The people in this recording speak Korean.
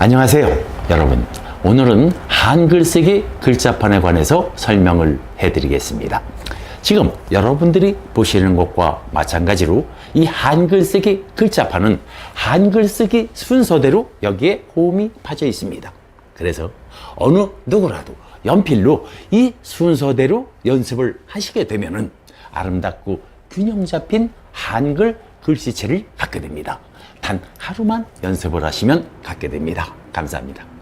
안녕하세요, 여러분. 오늘은 한글 쓰기 글자판에 관해서 설명을 해드리겠습니다. 지금 여러분들이 보시는 것과 마찬가지로 이 한글 쓰기 글자판은 한글 쓰기 순서대로 여기에 홈이 파져 있습니다. 그래서 어느 누구라도 연필로 이 순서대로 연습을 하시게 되면은 아름답고 균형 잡힌 한글 글씨체를 갖게 됩니다. 단 하루만 연습을 하시면 갖게 됩니다. 감사합니다.